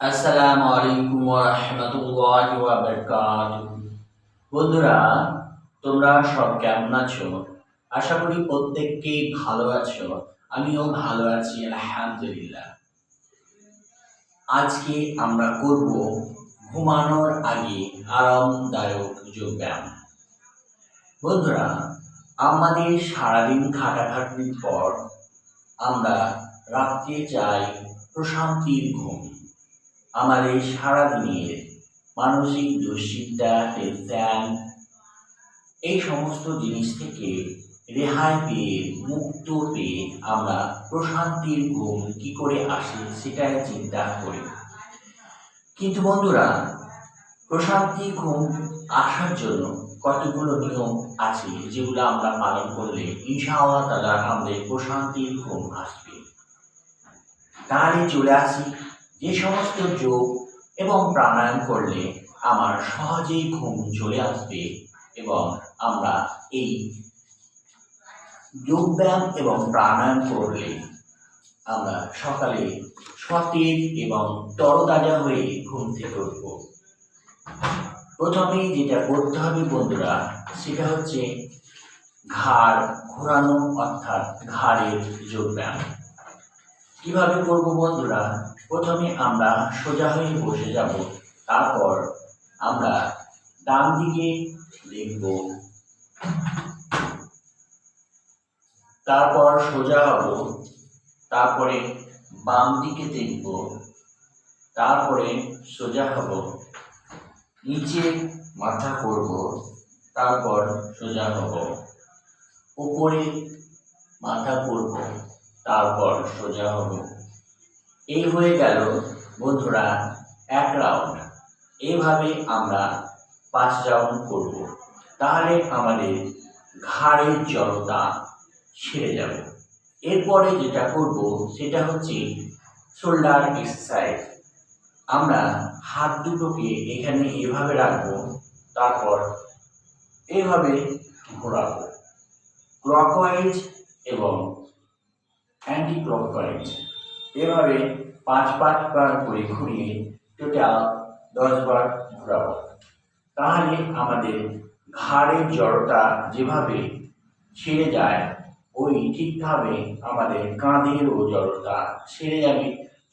আসসালামু আলাইকুম রাহমাতুল্লাহি ওয়া বারাকাতুহু। বন্ধুরা, তোমরা সব কেমন আছো? আশা করি প্রত্যেককেই ভালো আছো, আমিও ভালো আছি, আলহামদুলিল্লাহ। আজকে আমরা করব ঘুমানোর আগে আরামদায়ক যোগব্যায়াম। বন্ধুরা, আমাদের সারাদিন খাটাখাটনির পর আমরা রাত্রে চাই প্রশান্তির ঘুম। আমাদের সারাদিনের মানসিক দুশ্চিন্তা, টেনশন, এই সমস্ত জিনিস থেকে রেহাই পেয়ে, মুক্ত পেয়ে আমরা প্রশান্তির ঘুম কি করে আসে সেটাই চিন্তা করি। কিন্তু বন্ধুরা প্রশান্তির ঘুম আসার জন্য কতগুলো নিয়ম আছে যেগুলো আমরা পালন করলে ইনশাআল্লাহ তালা আমাদের প্রশান্তির ঘুম আসবে। তাহলে চলে আসি যে সমস্ত যোগ এবং প্রাণায়াম করলে আমার সহজেই ঘুম চলে আসবে এবং আমরা এই যোগব্যায়াম এবং প্রাণায়াম করলে আমরা সকালে সতেজ এবং তরতাজা হয়ে ঘুম থেকে উঠব। প্রথমেই যেটা করতে হবে বন্ধুরা, সেটা হচ্ছে ঘাড় ঘোরানো, অর্থাৎ ঘাড়ের যোগব্যায়াম। কীভাবে করব বন্ধুরা? প্রথমে আমরা সোজা হয়ে বসে যাব। তারপর আমরা ডান দিকে দেখব। তারপর সোজা হব। তারপরে বাম দিকে দেখব। তারপরে সোজা হব। নিচে মাথা করব। তারপর সোজা হব। উপরে মাথা করব। তারপর সোজা হব। এই হয়ে গেল বন্ধুরা, এক রাউন্ড এইভাবে আমরা পাঁচ রাউন্ড করব। তাহলে আমাদের ঘাড়ের জড়তা ছেড়ে যাবে। এরপরে যেটা করব, সেটা হচ্ছে শোল্ডার এক্সারসাইজ আমরা হাত দুটোকে এখানে এভাবে রাখব, তারপর এভাবে ঘোরাবো। ক্লকওয়াইজ এবং অ্যান্টি ক্লকওয়াইজ এভাবে পাঁচ পাঁচ বার করে ঘুরিয়ে টোটাল দশ বার ঘোরাবো। তাহলে আমাদের ঘাড়ের জড়তা যেভাবে ছেড়ে যায়, ওই ঠিকভাবে আমাদের কাঁধেরও জড়তা ছেড়ে যাবে।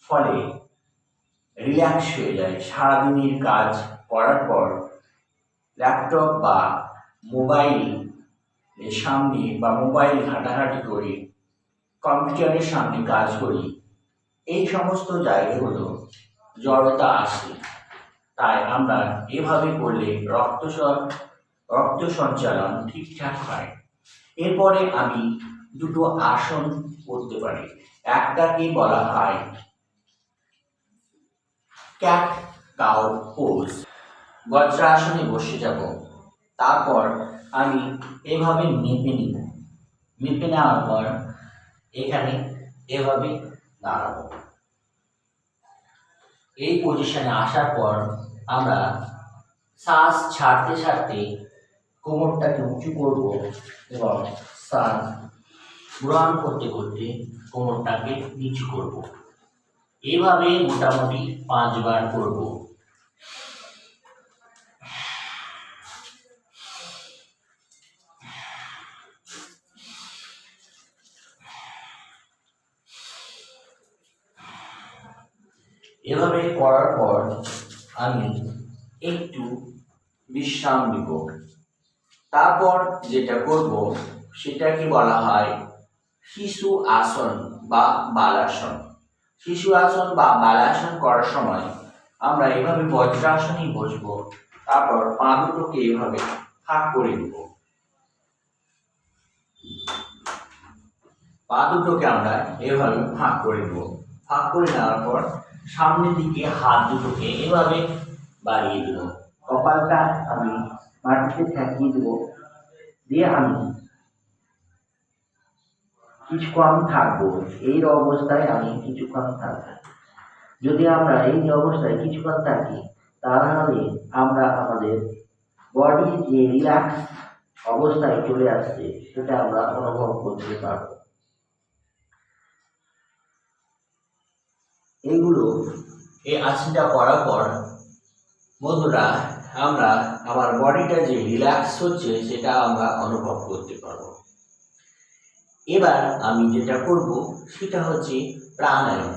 ফলে রিল্যাক্স হয়ে যায়। সারাদিনের কাজ করার পর ল্যাপটপ বা মোবাইল সামনে বা মোবাইল ঘাটাঘাটি করি কম্পিউটারের সামনে কাজ করি। এই সমস্ত জায়গাগুলো জড়তা আসে। তাই আমরা এভাবে করলে রক্ত রক্ত সঞ্চালন ঠিকঠাক হয়। এরপরে আমি দুটো আসন করতে পারি। একটাকে বলা হয় ক্যাট কাউ পোজ। বজ্রাসনে বসে যাব। তারপর আমি এভাবে মেপে নিব। মেপে নেওয়ার পর এখানে এভাবে দাঁড়াবো। এই পজিশনে আসার পর আমরা শ্বাস ছাড়তে ছাড়তে কোমরটাকে উঁচু করব এবং শ্বাস গ্রহণ করতে করতে কোমরটাকে নিচু করব। এভাবে মোটামুটি পাঁচবার করব। এভাবে করার পর আমি একটু বিশ্রাম নিব। তারপর যেটা করব, সেটাকে বলা হয় শিশু আসন বা বালাসন। শিশু আসন বা বালাসন করার সময় আমরা এভাবে বজ্রাসনেই বসবো, তারপর পা দুটোকে এভাবে ফাঁক করে দেব। পা দুটোকে আমরা এভাবে ফাঁক করে দেব। ফাঁক করে নেওয়ার পর সামনের দিকে হাত দুটোকে এভাবে বাড়িয়ে দেব। কপালটা আমি মাটিতে ঠেকিয়ে দেবো। দিয়ে আমি কিছুক্ষণ থাকব। এই অবস্থায় আমি কিছুক্ষণ থাকব। যদি আমরা এই অবস্থায় কিছুক্ষণ থাকি, তাহলে আমরা আমাদের বডি যে রিল্যাক্স অবস্থায় চলে আসছে, সেটা আমরা অনুভব করতে পারব। এইগুলো এই আসনটা করার পর, বন্ধুরা, আমরা আমার বডিটা যে রিল্যাক্স হচ্ছে সেটা আমরা অনুভব করতে পারব। এবার আমি যেটা করব সেটা হচ্ছে প্রাণায়াম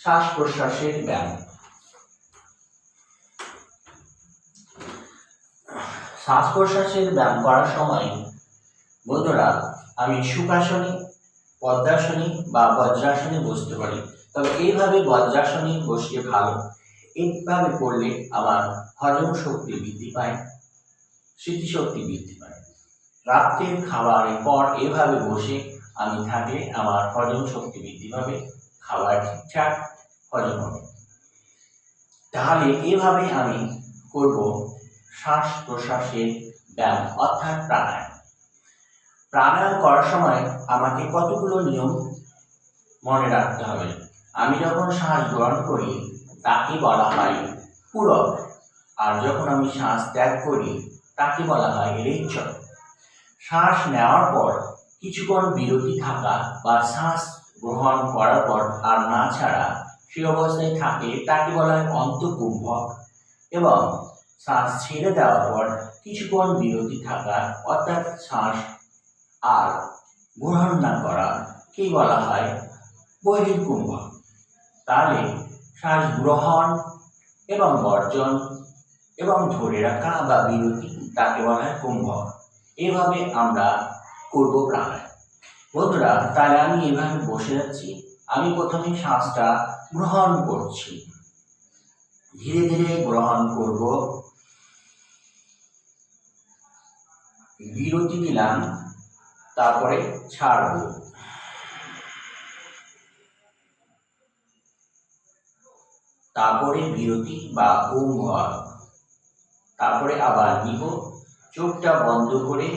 শ্বাস প্রশ্বাসের ব্যায়াম। শ্বাস প্রশ্বাসের ব্যায়াম করার সময়, বন্ধুরা, আমি সুখাসনে, পদ্মাসনে বা বজ্রাসনে বসতে পারি। তবে এইভাবে বজ্রাসনে বসলে ভালো। এইভাবে করলে আমার হজম শক্তি বৃদ্ধি পায়, স্মৃতিশক্তি বৃদ্ধি পায়। রাত্রের খাবারের পর এভাবে বসে আমি থাকলে আমার হজম শক্তি বৃদ্ধি পাবে, খাবার ঠিকঠাক হজম হবে। তাহলে এভাবে আমি করব শ্বাস প্রশ্বাসের ব্যায়াম, অর্থাৎ প্রাণায়াম। প্রাণায়াম করার সময় আমাকে কতগুলো নিয়ম মনে রাখতে হবে? আমি যখন শ্বাস গ্রহণ করি, তাকে বলা হয় পূরক। আর যখন আমি শ্বাস ত্যাগ করি, তাকে বলা হয় রেচক শ্বাস নেওয়ার পর কিছুক্ষণ বিরতি থাকা বা শ্বাস গ্রহণ করার পর আর না ছাড়া সে অবস্থায় থাকে, তাকে বলা হয় অন্তকুম্ভক। এবং শ্বাস ছেড়ে দেওয়ার পর কিছুক্ষণ বিরতি থাকা, অর্থাৎ শ্বাস আর গ্রহণ না করা, কি বলা হয় বহির্কুম্ভক। তাহলে শ্বাস গ্রহণ এবং বর্জন এবং ধরে রাখা বা বিরতি, তাকে বলা হয় কুম্ভক। এভাবে আমরা করব প্রাণায়াম। বন্ধুরা, তাহলে আমি এভাবে বসে যাচ্ছি আমি প্রথমে শ্বাসটা গ্রহণ করছি। ধীরে ধীরে গ্রহণ করব। বিরতি দিলাম তারপরে ছাড়ব। তারপরে বিরতি বা কুম্ভ তারপরে আবার নিব। চোখটা বন্ধ করে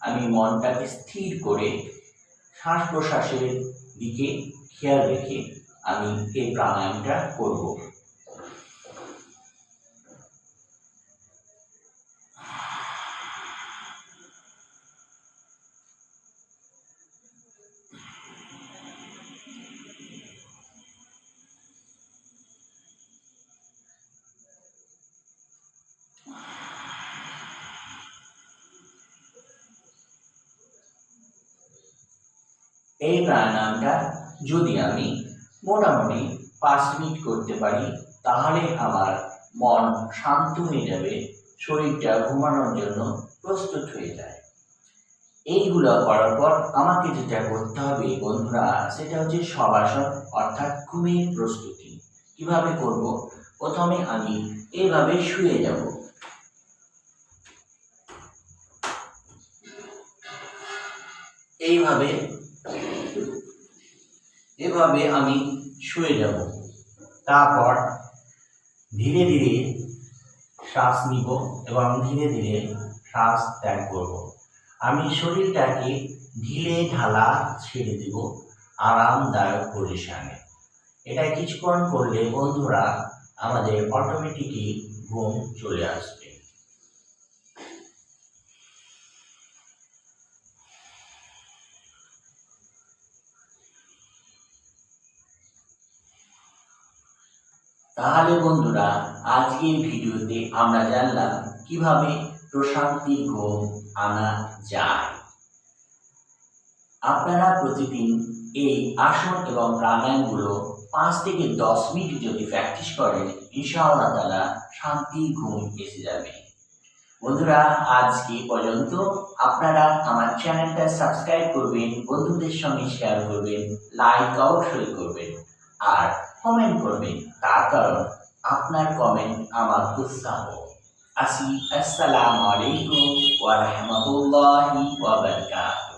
আমি মনটাকে স্থির করে শ্বাস প্রশ্বাসের দিকে খেয়াল রেখে আমি এই প্রাণায়ামটা করব। এই প্রাণায়ামটা যদি আমি মোটামুটি পাঁচ মিনিট করতে পারি, তাহলে আমার মন শান্ত হয়ে যাবে, শরীরটা ঘুমানোর জন্য প্রস্তুত হয়ে যায়। এইগুলো করার পর আমাকে যেটা করতে হবে বন্ধুরা, সেটা হচ্ছে সবাসন, অর্থাৎ ঘুমের প্রস্তুতি। কীভাবে করব? প্রথমে আমি এইভাবে শুয়ে যাব। এইভাবে এভাবে আমি শুয়ে যাব। তারপর ধীরে ধীরে শ্বাস নিব এবং ধীরে ধীরে শ্বাস ত্যাগ করব। আমি শরীরটাকে ঢিলে ঢালা ছেড়ে দেব আরামদায়ক পজিশনে। এটা কিছুক্ষণ করলে বন্ধুরা আমাদের অটোমেটিকই ঘুম চলে আসবে। তাহলে বন্ধুরা, আজকের ভিডিওতে আমরা জানলাম কীভাবে প্রশান্তির ঘুম আনা যায়। আপনারা প্রতিদিন এই আসন এবং প্রাণায়ামগুলো পাঁচ থেকে দশ মিনিট যদি প্র্যাকটিস করেন, ইনশাআল্লাহ তালা শান্তির ঘুম এসে যাবে। বন্ধুরা, আজকে পর্যন্ত। আপনারা আমার চ্যানেলটা সাবস্ক্রাইব করবেন, বন্ধুদের সঙ্গে শেয়ার করবেন লাইক অবশ্যই করবেন। আর কমেন্ট করবেন। তার কারণ আপনার কমেন্ট আমার উৎসাহ। আসি, আসসালামু আলাইকুম ওয়া রাহমাতুল্লাহি ওয়া বারাকাতুহু।